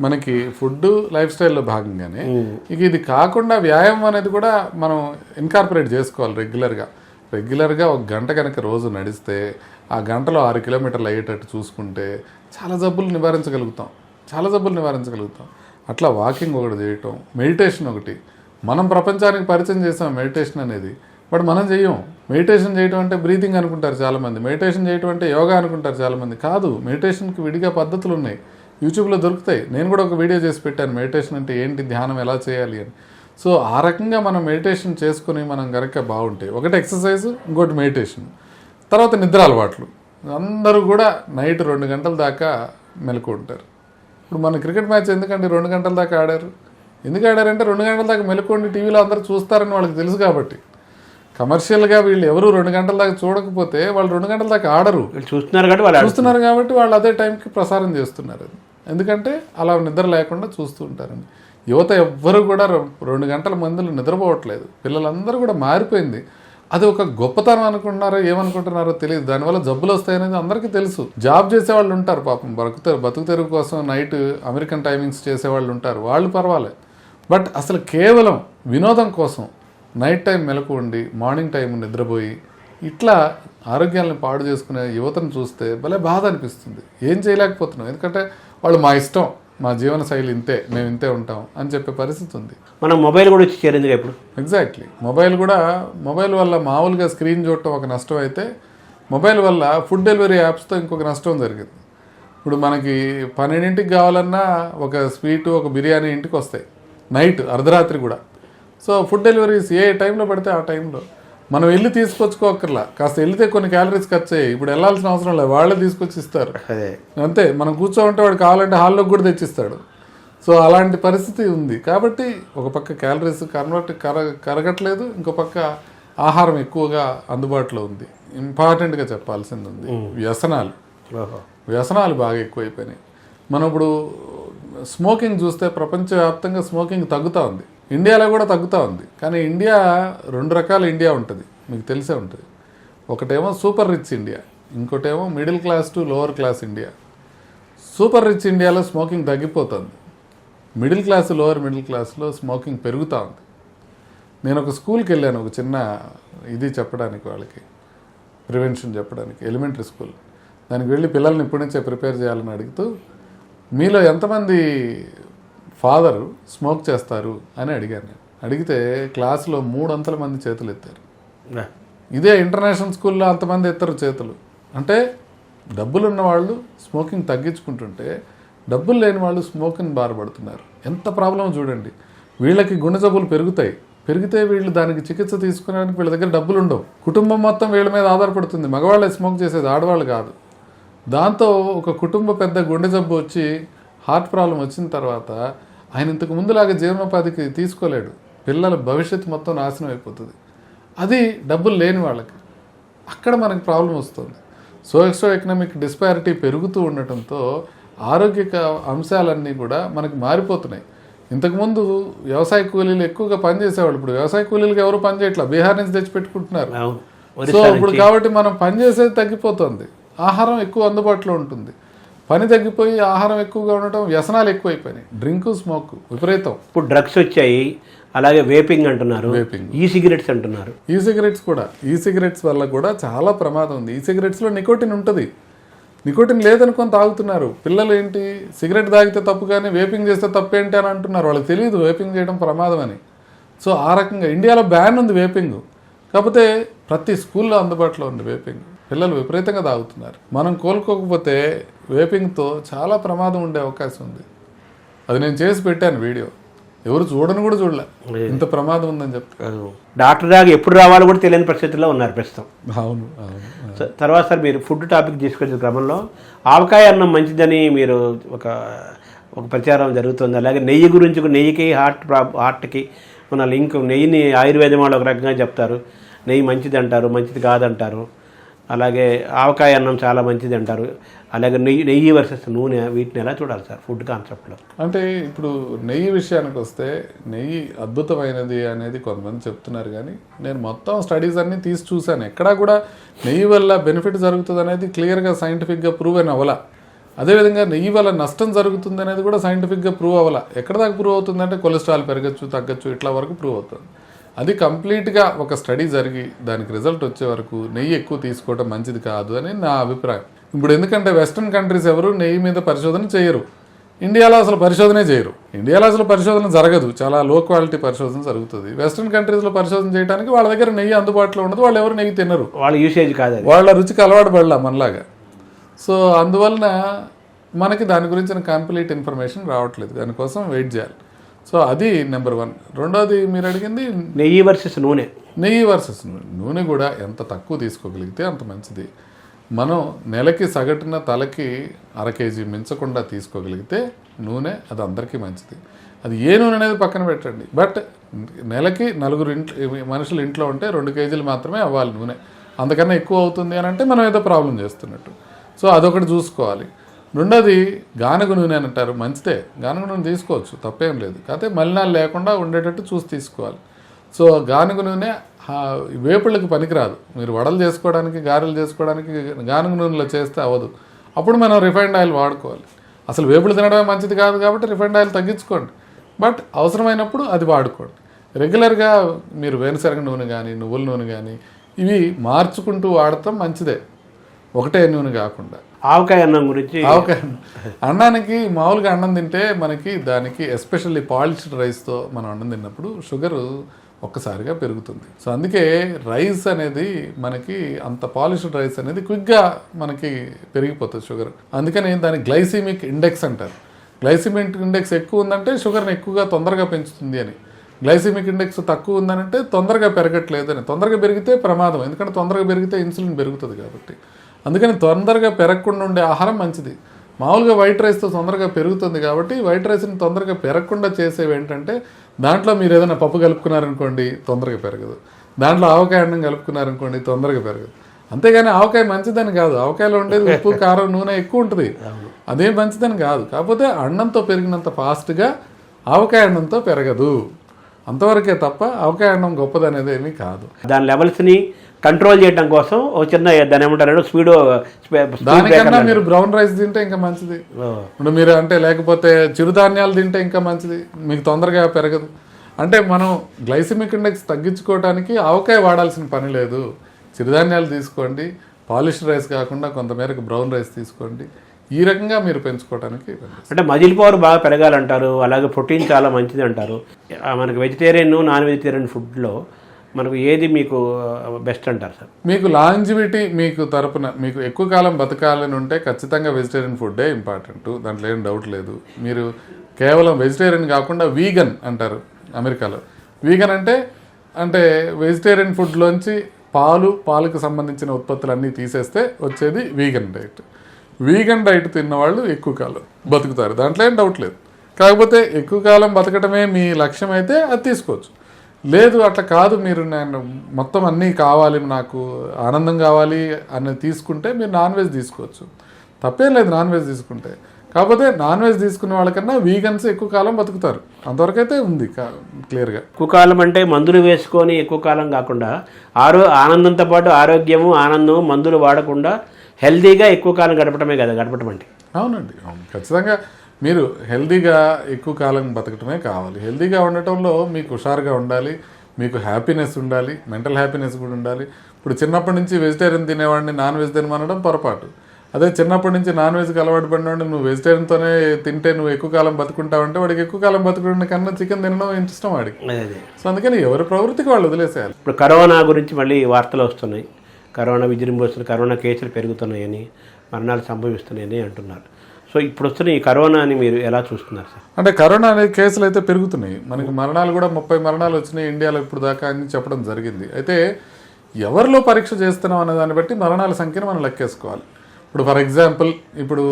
మనకి food life స్టైల్లో భాగంగానే ఇక ఇది కాకుండా వ్యాయామం అనేది కూడా మనం ఇన్కార్పొరేట్ చేసుకోవాలి రెగ్యులర్గా రెగ్యులర్గా ఒక గంట కనుక రోజు నడిస్తే ఆ గంటలో ఆరు కిలోమీటర్లు అయ్యేటట్టు చూసుకుంటే చాలా జబ్బులు నివారించగలుగుతాం. చాలా జబ్బులు నివారించగలుగుతాం. అట్లా వాకింగ్ ఒకటి చేయటం మెడిటేషన్ ఒకటి. మనం ప్రపంచానికి పరిచయం చేసాం మెడిటేషన్ అనేది. బట్ మనం చెయ్యం. మెడిటేషన్ చేయటం అంటే బ్రీతింగ్ అనుకుంటారు చాలామంది. మెడిటేషన్ చేయటం అంటే యోగా అనుకుంటారు చాలామంది. కాదు మెడిటేషన్కి విడిగా పద్ధతులు ఉన్నాయి యూట్యూబ్లో దొరుకుతాయి. నేను కూడా ఒక వీడియో చేసి పెట్టాను. మెడిటేషన్ అంటే ఏంటి? ధ్యానం ఎలా చేయాలి అని. సో ఆ రకంగా మనం మెడిటేషన్ చేసుకుని మనం కనుక బాగుంటే ఒకటి ఎక్సర్సైజ్ ఇంకోటి మెడిటేషన్. తర్వాత నిద్ర అలవాట్లు. అందరూ కూడా నైట్ రెండు గంటల దాకా మెలకు ఉంటారు. ఇప్పుడు మన క్రికెట్ మ్యాచ్ ఎందుకంటే రెండు గంటల దాకా ఆడారు? ఎందుకు ఆడారంటే రెండు గంటల దాకా మెలకొండి టీవీలో అందరూ చూస్తారని వాళ్ళకి తెలుసు కాబట్టి. కమర్షియల్గా వీళ్ళు ఎవరు రెండు గంటల దాకా చూడకపోతే వాళ్ళు రెండు గంటల దాకా ఆడరు. వీళ్ళు చూస్తున్నారు కాబట్టి వాళ్ళు చూస్తున్నారు కాబట్టి వాళ్ళు అదే టైంకి ప్రసారం చేస్తున్నారు అది. ఎందుకంటే అలా నిద్ర లేకుండా చూస్తూ ఉంటారండి. యువత ఎవ్వరు కూడా రెండు గంటల మందులు నిద్రపోవట్లేదు. పిల్లలందరూ కూడా మారిపోయింది. అది ఒక గొప్పతనం అనుకుంటున్నారో ఏమనుకుంటున్నారో తెలియదు. దానివల్ల జబ్బులు వస్తాయనేది అందరికీ తెలుసు. జాబ్ చేసే వాళ్ళు ఉంటారు పాపం. బతుకు బతుకు తెరుగు కోసం నైట్ అమెరికన్ టైమింగ్స్ చేసే వాళ్ళు ఉంటారు. వాళ్ళు పర్వాలేదు బట్ అసలు కేవలం వినోదం కోసం నైట్ టైం మెలకు ఉండి మార్నింగ్ టైం నిద్రపోయి ఇట్లా ఆరోగ్యాలను పాడు చేసుకునే యువతను చూస్తే భలే బాధ అనిపిస్తుంది. ఏం చేయలేకపోతున్నాం. ఎందుకంటే వాళ్ళు మా ఇష్టం మా జీవన శైలి ఇంతే మేము ఇంతే ఉంటాం అని చెప్పే పరిస్థితి ఉంది. మనం మొబైల్ కూడా వచ్చి చేరింది ఇప్పుడు ఎగ్జాక్ట్లీ మొబైల్ కూడా మొబైల్ వల్ల మామూలుగా స్క్రీన్ చూడటం ఒక నష్టం అయితే మొబైల్ వల్ల ఫుడ్ డెలివరీ యాప్స్తో ఇంకొక నష్టం జరిగింది. ఇప్పుడు మనకి పన్నెండింటికి కావాలన్నా ఒక స్వీటు ఒక బిర్యానీ ఇంటికి వస్తాయి. నైట్ అర్ధరాత్రి కూడా. సో ఫుడ్ డెలివరీస్ ఏ టైంలో పడితే ఆ టైంలో. మనం వెళ్ళి తీసుకొచ్చుకోకర్లా కాస్త వెళ్తే కొన్ని క్యాలరీస్ ఖర్చు అయ్యాయి. ఇప్పుడు వెళ్ళాల్సిన అవసరం లేదు. వాళ్ళే తీసుకొచ్చి ఇస్తారు. అంతే. మనం కూర్చోమంటే వాడు కావాలంటే హాల్లోకి కూడా తెచ్చిస్తాడు. సో అలాంటి పరిస్థితి ఉంది. కాబట్టి ఒక పక్క క్యాలరీస్ కన్వర్ట్ కర కరగట్లేదు. ఇంకో పక్క ఆహారం ఎక్కువగా అందుబాటులో ఉంది. ఇంపార్టెంట్గా చెప్పాల్సింది ఉంది. వ్యసనాలు. వ్యసనాలు బాగా ఎక్కువైపోయినాయి. మనం ఇప్పుడు స్మోకింగ్ చూస్తే ప్రపంచవ్యాప్తంగా స్మోకింగ్ తగ్గుతూ ఉంది. ఇండియాలో కూడా తగ్గుతూ ఉంది. కానీ ఇండియా రెండు రకాల ఇండియా ఉంటుంది. మీకు తెలిసే ఉంటుంది. ఒకటేమో సూపర్ రిచ్ ఇండియా ఇంకోటేమో middle class to lower class India. Super rich ఇండియాలో స్మోకింగ్ తగ్గిపోతుంది. మిడిల్ క్లాస్ లోవర్ మిడిల్ క్లాస్లో స్మోకింగ్ పెరుగుతూ ఉంది. నేను ఒక స్కూల్కి వెళ్ళాను ఒక చిన్న ఇది చెప్పడానికి వాళ్ళకి ప్రివెన్షన్ చెప్పడానికి ఎలిమెంటరీ స్కూల్. దానికి వెళ్ళి పిల్లల్ని ఇప్పటి నుంచే ప్రిపేర్ చేయాలని అడుగుతూ మీలో ఎంతమంది ఫాదర్ స్మోక్ చేస్తారు అని అడిగాను నేను. అడిగితే క్లాస్లో మూడొంతల మంది చేతులు ఎత్తారు. ఇదే ఇంటర్నేషనల్ స్కూల్లో అంతమంది ఎత్తరు చేతులు. అంటే డబ్బులు ఉన్న వాళ్ళు స్మోకింగ్ తగ్గించుకుంటుంటే డబ్బులు లేని వాళ్ళు స్మోకింగ్ బాధపడుతున్నారు ఎంత ప్రాబ్లం చూడండి. వీళ్ళకి గుండె జబ్బులు పెరుగుతాయి. పెరిగితే వీళ్ళు దానికి చికిత్స తీసుకోవడానికి వీళ్ళ దగ్గర డబ్బులు ఉండవు. కుటుంబం మొత్తం వీళ్ళ మీద ఆధారపడుతుంది. మగవాళ్ళే స్మోక్ చేసేది ఆడవాళ్ళు కాదు. దాంతో ఒక కుటుంబ పెద్ద గుండె జబ్బు వచ్చి హార్ట్ ప్రాబ్లం వచ్చిన తర్వాత ఆయన ఇంతకు ముందులాగా జీవనోపాధికి తీసుకోలేడు. పిల్లల భవిష్యత్తు మొత్తం నాశనం అయిపోతుంది. అది డబ్బులు లేని వాళ్ళకి. అక్కడ మనకి ప్రాబ్లం వస్తుంది. సోషో ఎకనామిక్ డిస్పారిటీ పెరుగుతూ ఉండటంతో ఆరోగ్య అంశాలన్నీ కూడా మనకి మారిపోతున్నాయి. ఇంతకుముందు వ్యవసాయ కూలీలు ఎక్కువగా పనిచేసేవాళ్ళు ఇప్పుడు వ్యవసాయ కూలీలకు ఎవరు పని చేయట్లా? బీహార్ నుంచి తెచ్చి పెట్టుకుంటున్నారు అవును. సో ఇప్పుడు కాబట్టి మనం పని చేసేది తగ్గిపోతుంది. ఆహారం ఎక్కువ అందుబాటులో ఉంటుంది. పని తగ్గిపోయి ఆహారం ఎక్కువగా ఉండటం వ్యసనాలు ఎక్కువైపోయినాయి. డ్రింక్ స్మోక్ విపరీతం. ఇప్పుడు డ్రగ్స్ వచ్చాయి అలాగే వేపింగ్ అంటున్నారు. ఈ సిగరెట్స్ అంటున్నారు. ఈ సిగరెట్స్ కూడా ఈ సిగరెట్స్ వల్ల కూడా చాలా ప్రమాదం ఉంది. ఈ సిగరెట్స్లో నికోటిన్ ఉంటుంది. నికోటిన్ లేదనుకొని తాగుతున్నారు. పిల్లలు ఏంటి? సిగరెట్ తాగితే తప్పు కానీ వేపింగ్ చేస్తే తప్పు ఏంటి అని అంటున్నారు. వాళ్ళకి తెలియదు వేపింగ్ చేయడం ప్రమాదం అని. సో ఆ రకంగా ఇండియాలో బ్యాన్ ఉంది వేపింగ్. కాకపోతే ప్రతి స్కూల్లో అందుబాటులో ఉంది వేపింగ్. పిల్లలు విపరీతంగా తాగుతున్నారు. మనం కోలుకోకపోతే వేపింగ్తో చాలా ప్రమాదం ఉండే అవకాశం ఉంది. అది నేను చేసి పెట్టాను వీడియో. ఎవరు చూడని కూడా చూడలే. ఇంత ప్రమాదం ఉందని చెప్తే డాక్టర్ దాకా ఎప్పుడు రావాలో కూడా తెలియని పరిస్థితుల్లో ఉన్నారు ప్రస్తుతం. అవును తర్వాత సార్ మీరు ఫుడ్ టాపిక్ తీసుకొచ్చే క్రమంలో ఆవకాయ అన్నం మంచిదని మీరు ఒక ఒక ప్రచారం జరుగుతుంది. అలాగే నెయ్యి గురించి నెయ్యికి హార్ట్ ప్రాబ్ హార్ట్కి మన లింక్ నెయ్యిని ఆయుర్వేదం వాళ్ళు ఒక రకంగా చెప్తారు. నెయ్యి మంచిది అంటారు మంచిది కాదంటారు. అలాగే ఆవకాయ అన్నం చాలా మంచిది అంటారు. అలాగే నెయ్యి నెయ్యి వర్సెస్ నూనె వీటిని ఎలా చూడాలి సార్? ఫుడ్ కాన్సెప్ట్లో. అంటే ఇప్పుడు నెయ్యి విషయానికి వస్తే నెయ్యి అద్భుతమైనది అనేది కొంతమంది చెప్తున్నారు కానీ నేను మొత్తం స్టడీస్ అన్ని తీసి చూశాను. ఎక్కడా కూడా నెయ్యి వల్ల బెనిఫిట్ జరుగుతుంది అనేది క్లియర్గా సైంటిఫిక్గా ప్రూవ్ అయిన అవలా. అదేవిధంగా నెయ్యి వల్ల నష్టం జరుగుతుంది అనేది కూడా సైంటిఫిక్గా ప్రూవ్ అవ్వాల ఎక్కడ దాకా ప్రూవ్ అవుతుంది అంటే కొలెస్ట్రాల్ పెరగచ్చు తగ్గచ్చు ఇట్లా వరకు ప్రూవ్ అవుతుంది. అది కంప్లీట్గా ఒక స్టడీ జరిగి దానికి రిజల్ట్ వచ్చే వరకు నెయ్యి ఎక్కువ తీసుకోవడం మంచిది కాదు అని నా అభిప్రాయం. ఇప్పుడు ఎందుకంటే వెస్ట్రన్ కంట్రీస్ ఎవరు నెయ్యి మీద పరిశోధన చేయరు. ఇండియాలో అసలు పరిశోధనే చేయరు. ఇండియాలో అసలు పరిశోధన జరగదు. చాలా లో క్వాలిటీ పరిశోధన జరుగుతుంది. వెస్ట్రన్ కంట్రీస్లో పరిశోధన చేయడానికి వాళ్ళ దగ్గర నెయ్యి అందుబాటులో ఉండదు. వాళ్ళు ఎవరు నెయ్యి తినరు. వాళ్ళ యూసేజ్ కాదు వాళ్ళ రుచికి అలవాటు పడలా మనలాగా. సో అందువలన మనకి దాని గురించిన కంప్లీట్ ఇన్ఫర్మేషన్ రావట్లేదు. దానికోసం వెయిట్ చేయాలి. సో అది నెంబర్ వన్. రెండోది మీరు అడిగింది? నెయ్యి వర్సెస్ నూనె. నెయ్యి వర్సెస్ నూనె. నూనె కూడా ఎంత తక్కువ తీసుకోగలిగితే అంత మంచిది. మనం నెలకి సగటున తలకి అర కేజీ మించకుండా తీసుకోగలిగితే నూనె అది అందరికీ మంచిది. అది ఏ నూనె అనేది పక్కన పెట్టండి. బట్ నెలకి నలుగురు ఇంట్లో మనుషులు ఇంట్లో ఉంటే రెండు కేజీలు మాత్రమే అవ్వాలి నూనె. అంతకన్నా ఎక్కువ అవుతుంది అని అంటే మనం ఏదో ప్రాబ్లం చేస్తున్నట్టు. సో అదొకటి చూసుకోవాలి. రెండోది గానుగ నూనె అని అంటారు. మంచిదే. గానుగ నూనె తీసుకోవచ్చు. తప్పేం లేదు. కాకపోతే మలినాలు లేకుండా ఉండేటట్టు చూసి తీసుకోవాలి. సో గానుగ నూనె వేపుళ్ళకి పనికిరాదు. మీరు వడలు చేసుకోవడానికి గారెలు చేసుకోవడానికి గానుగ నూనెలో చేస్తే అవ్వదు. అప్పుడు మనం రిఫైండ్ ఆయిల్ వాడుకోవాలి. అసలు వేపులు తినడమే మంచిది కాదు కాబట్టి రిఫైండ్ ఆయిల్ తగ్గించుకోండి. బట్ అవసరమైనప్పుడు అది వాడుకోండి. రెగ్యులర్గా మీరు వేరుశనగ నూనె కానీ నువ్వుల నూనె కానీ ఇవి మార్చుకుంటూ వాడటం మంచిదే. ఒకటే నూనె కాకుండా. ఆవకాయ అన్నం గురించి ఆవకాయ అన్నానికి మామూలుగా అన్నం తింటే మనకి దానికి ఎస్పెషల్లీ పాలిష్డ్ రైస్తో మనం అన్నం తిన్నప్పుడు షుగర్ ఒక్కసారిగా పెరుగుతుంది. సో అందుకే రైస్ అనేది మనకి అంత పాలిష్డ్ రైస్ అనేది క్విక్గా మనకి పెరిగిపోతుంది షుగర్. అందుకని దాని గ్లైసిమిక్ ఇండెక్స్ అంటారు. గ్లైసిమిక్ ఇండెక్స్ ఎక్కువ ఉందంటే షుగర్ని ఎక్కువగా తొందరగా పెంచుతుంది అని. గ్లైసిమిక్ ఇండెక్స్ తక్కువ ఉందనంటే తొందరగా పెరగట్లేదు అని. తొందరగా పెరిగితే ప్రమాదం ఎందుకంటే తొందరగా పెరిగితే ఇన్సులిన్ పెరుగుతుంది కాబట్టి. అందుకని తొందరగా పెరగకుండా ఉండే ఆహారం మంచిది. మామూలుగా వైట్ రైస్తో తొందరగా పెరుగుతుంది కాబట్టి వైట్ రైస్ని తొందరగా పెరగకుండా చేసేవి ఏంటంటే దాంట్లో మీరు ఏదైనా పప్పు కలుపుకున్నారనుకోండి తొందరగా పెరగదు. దాంట్లో ఆవకాయ అన్నం కలుపుకున్నారనుకోండి తొందరగా పెరగదు. అంతేగాని ఆవకాయ మంచిదని కాదు. ఆవకాయలో ఉండేది ఉప్పు కారం నూనె ఎక్కువ ఉంటుంది. అదేం మంచిదని కాదు. కాకపోతే అన్నంతో పెరిగినంత ఫాస్ట్గా ఆవకాయ అన్నంతో పెరగదు. అంతవరకే తప్ప ఆవకాయ అన్నం గొప్పదనేది ఏమీ కాదు. దాని లెవెల్స్ని కంట్రోల్ చేయడం కోసం ఒక చిన్న దాని ఏమంటారు స్పీడ్ దానికన్నా మీరు బ్రౌన్ రైస్ తింటే ఇంకా మంచిది. ఇప్పుడు మీరు అంటే లేకపోతే చిరుధాన్యాలు తింటే ఇంకా మంచిది. మీకు తొందరగా పెరగదు. అంటే మనం గ్లైసిమిక్ ఇండెక్స్ తగ్గించుకోవడానికి ఆవకాయ వాడాల్సిన పని లేదు. చిరుధాన్యాలు తీసుకోండి. పాలిష్ రైస్ కాకుండా కొంతమేరకు బ్రౌన్ రైస్ తీసుకోండి. ఈ రకంగా మీరు పెంచుకోవడానికి. అంటే మజిల్ పవర్ బాగా పెరగాలంటారు. అలాగే ప్రోటీన్ చాలా మంచిది అంటారు. మనకి వెజిటేరియన్ నాన్ వెజిటేరియన్ ఫుడ్లో మనకు ఏది మీకు బెస్ట్ అంటారు సార్ మీకు లాంజివిటీ మీకు తరపున మీకు ఎక్కువ కాలం బతకాలని ఉంటే ఖచ్చితంగా వెజిటేరియన్ ఫుడ్డే ఇంపార్టెంట్ దాంట్లో ఏం డౌట్ లేదు. మీరు కేవలం వెజిటేరియన్ కాకుండా వీగన్ అంటారు అమెరికాలో. వీగన్ అంటే అంటే వెజిటేరియన్ ఫుడ్లోంచి పాలు పాలకు సంబంధించిన ఉత్పత్తులు అన్నీ తీసేస్తే వచ్చేది వీగన్ డైట్ వీగన్ డైట్ తిన్న వాళ్ళు ఎక్కువ కాలం బతుకుతారు. దాంట్లో ఏం డౌట్ లేదు. కాకపోతే ఎక్కువ కాలం బతకటమే మీ లక్ష్యం అయితే అది తీసుకోవచ్చు. లేదు అట్లా కాదు మీరు నేను మొత్తం అన్నీ కావాలి నాకు ఆనందం కావాలి అని తీసుకుంటే మీరు నాన్ వెజ్ తీసుకోవచ్చు. తప్పేం లేదు నాన్ వెజ్ తీసుకుంటే. కాకపోతే నాన్ వెజ్ తీసుకునే వాళ్ళకన్నా వీగన్స్ ఎక్కువ కాలం బతుకుతారు. అంతవరకు అయితే ఉంది క్లియర్గా. ఎక్కువ కాలం అంటే మందులు వేసుకొని ఎక్కువ కాలం కాకుండా ఆరో ఆనందంతో పాటు ఆరోగ్యము ఆనందము మందులు వాడకుండా హెల్తీగా ఎక్కువ కాలం గడపడమే కదా గడపడం అంటే. అవునండి అవును. ఖచ్చితంగా మీరు హెల్దీగా ఎక్కువ కాలం బతకటమే కావాలి. హెల్దీగా ఉండటంలో మీకు హుషారుగా ఉండాలి మీకు హ్యాపీనెస్ ఉండాలి మెంటల్ హ్యాపీనెస్ కూడా ఉండాలి. ఇప్పుడు చిన్నప్పటి నుంచి వెజిటేరియన్ తినేవాడిని నాన్ వెజ్ తినమనడం పొరపాటు. అదే చిన్నప్పటి నుంచి నాన్ వెజ్కి అలవాటు పడినవాడిని నువ్వు వెజిటేరియన్తోనే తింటే నువ్వు ఎక్కువ కాలం బతుకుంటావంటే వాడికి ఎక్కువ కాలం బతుకున్న కన్నా చికెన్ తినడం ఇష్టం వాడికి. సో అందుకని ఎవరి ప్రవృత్తికి వాళ్ళు వదిలేసేయాలి. ఇప్పుడు కరోనా గురించి మళ్ళీ వార్తలు వస్తున్నాయి. కరోనా విజృంభిస్తుంది కరోనా కేసులు పెరుగుతున్నాయని మరణాలు సంభవిస్తున్నాయని అంటున్నారు. సో ఇప్పుడు వస్తున్న ఈ కరోనాని మీరు ఎలా చూస్తున్నారు సార్? అంటే కరోనా అనే కేసులు అయితే పెరుగుతున్నాయి. మనకి మరణాలు కూడా ముప్పై మరణాలు వచ్చినాయి ఇండియాలో ఇప్పుడు దాకా అని చెప్పడం జరిగింది. అయితే ఎవరిలో పరీక్ష చేస్తున్నాం అనే దాన్ని బట్టి మరణాల సంఖ్యను మనం లెక్కేసుకోవాలి. ఇప్పుడు ఫర్ ఎగ్జాంపుల్ ఇప్పుడు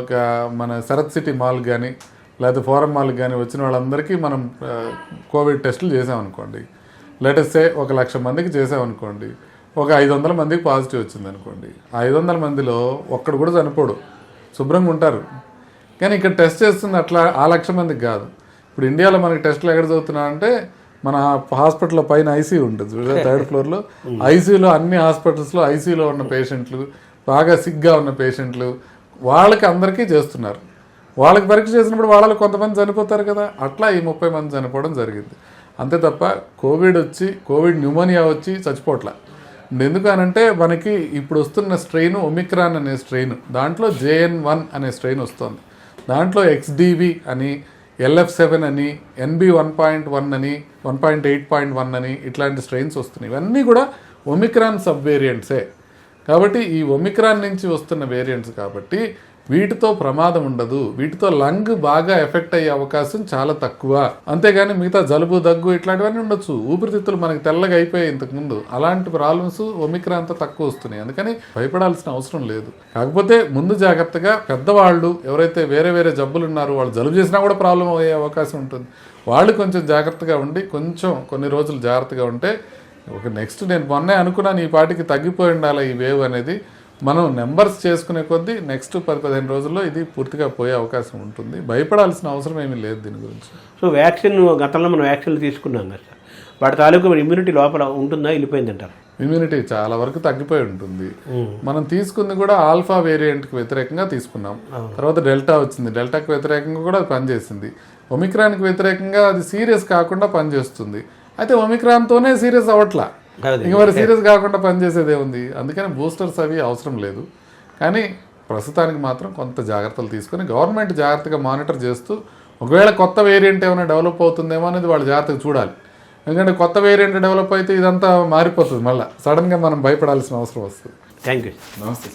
ఒక మన శరత్ సిటీ మాల్ కానీ లేకపోతే ఫోరం మాల్ కానీ వచ్చిన వాళ్ళందరికీ మనం కోవిడ్ టెస్టులు చేసామనుకోండి లేటెస్ట్ ఒక లక్ష మందికి చేసామనుకోండి ఒక ఐదు వందల మందికి పాజిటివ్ వచ్చింది అనుకోండి ఐదు వందల మందిలో ఒక్కడు కూడా చనిపోడు. శుభ్రంగా ఉంటారు. కానీ ఇక్కడ టెస్ట్ చేస్తుంది అట్లా ఆ లక్ష మందికి కాదు. ఇప్పుడు ఇండియాలో మనకి టెస్టులు ఎక్కడ చదువుతున్నా అంటే మన హాస్పిటల్లో పైన ఐసీయూ ఉంటుంది థర్డ్ ఫ్లోర్లో. ఐసీయూలో అన్ని హాస్పిటల్స్లో ఐసీయూలో ఉన్న పేషెంట్లు బాగా సిగ్గా ఉన్న పేషెంట్లు వాళ్ళకి అందరికీ చేస్తున్నారు. వాళ్ళకి పరీక్ష చేసినప్పుడు వాళ్ళు కొంతమంది చనిపోతారు కదా అట్లా ఈ ముప్పై మంది చనిపోవడం జరిగింది. అంతే తప్ప కోవిడ్ వచ్చి కోవిడ్ న్యూమోనియా వచ్చి చచ్చిపోవట్ల. ఎందుకనంటే మనకి ఇప్పుడు వస్తున్న స్ట్రెయిన్ ఒమిక్రాన్ అనే స్ట్రెయిన్ దాంట్లో జేఎన్ వన్ అనే స్ట్రెయిన్ వస్తుంది. దాంట్లో ఎక్స్డివి అని ఎల్ఎఫ్ సెవెన్ అని ఎన్బి వన్ పాయింట్ వన్ అని one point eight point one అని ఇట్లాంటి స్ట్రెయిన్స్ వస్తున్నాయి. ఇవన్నీ కూడా ఒమిక్రాన్ సబ్ వేరియంట్సే కాబట్టి ఈ ఒమిక్రాన్ నుంచి వస్తున్న వేరియంట్స్ కాబట్టి వీటితో ప్రమాదం ఉండదు. వీటితో లంగ్ బాగా ఎఫెక్ట్ అయ్యే అవకాశం చాలా తక్కువ. అంతేగాని మిగతా జలుబు దగ్గు ఇట్లాంటివన్నీ ఉండొచ్చు. ఊపిరితిత్తులు మనకి తెల్లగా అయిపోయాయి ఇంతకుముందు. అలాంటి ప్రాబ్లమ్స్ ఒమిక్రాన్తో తక్కువ వస్తున్నాయి. అందుకని భయపడాల్సిన అవసరం లేదు. కాకపోతే ముందు జాగ్రత్తగా పెద్దవాళ్ళు ఎవరైతే వేరే వేరే జబ్బులు ఉన్నారో వాళ్ళు జలుబు చేసినా కూడా ప్రాబ్లం అయ్యే అవకాశం ఉంటుంది. వాళ్ళు కొంచెం జాగ్రత్తగా ఉండి కొంచెం కొన్ని రోజులు జాగ్రత్తగా ఉంటే ఒక నెక్స్ట్ నేను మొన్నే అనుకున్నాను ఈ పాటికి తగ్గిపోయి ఉండాలి ఈ వేవ్ అనేది. మనం నెంబర్స్ చేసుకునే కొద్దీ నెక్స్ట్ పది పదిహేను రోజుల్లో ఇది పూర్తిగా పోయే అవకాశం ఉంటుంది. భయపడాల్సిన అవసరం ఏమీ లేదు దీని గురించి. సో వ్యాక్సిన్ గతంలో మనం వ్యాక్సిన్లు తీసుకున్నాం కదా సార్. వాటి తాలూకు ఇమ్యూనిటీ లోపల ఉంటుందా వెళ్ళిపోయింది అంటారు ఇమ్యూనిటీ చాలా వరకు తగ్గిపోయి ఉంటుంది. మనం తీసుకుంది కూడా ఆల్ఫా వేరియంట్కి వ్యతిరేకంగా తీసుకున్నాం. తర్వాత డెల్టా వచ్చింది. డెల్టాకి వ్యతిరేకంగా కూడా అది పనిచేసింది. ఒమిక్రాన్కి వ్యతిరేకంగా అది సీరియస్ కాకుండా పనిచేస్తుంది. అయితే ఒమిక్రాన్తోనే సీరియస్ అవ్వట్లా. ఇంక మరి సీరియస్ కాకుండా పనిచేసేదే ఉంది. అందుకని బూస్టర్స్ అవి అవసరం లేదు. కానీ ప్రస్తుతానికి మాత్రం కొంత జాగ్రత్తలు తీసుకొని గవర్నమెంట్ జాగ్రత్తగా మానిటర్ చేస్తూ ఒకవేళ కొత్త వేరియంట్ ఏమైనా డెవలప్ అవుతుందేమో అనేది వాళ్ళు జాగ్రత్తగా చూడాలి. ఎందుకంటే కొత్త వేరియంట్ డెవలప్ అయితే ఇదంతా మారిపోతుంది. మళ్ళీ సడన్గా మనం భయపడాల్సిన అవసరం వస్తుంది. థ్యాంక్ యూ నమస్తే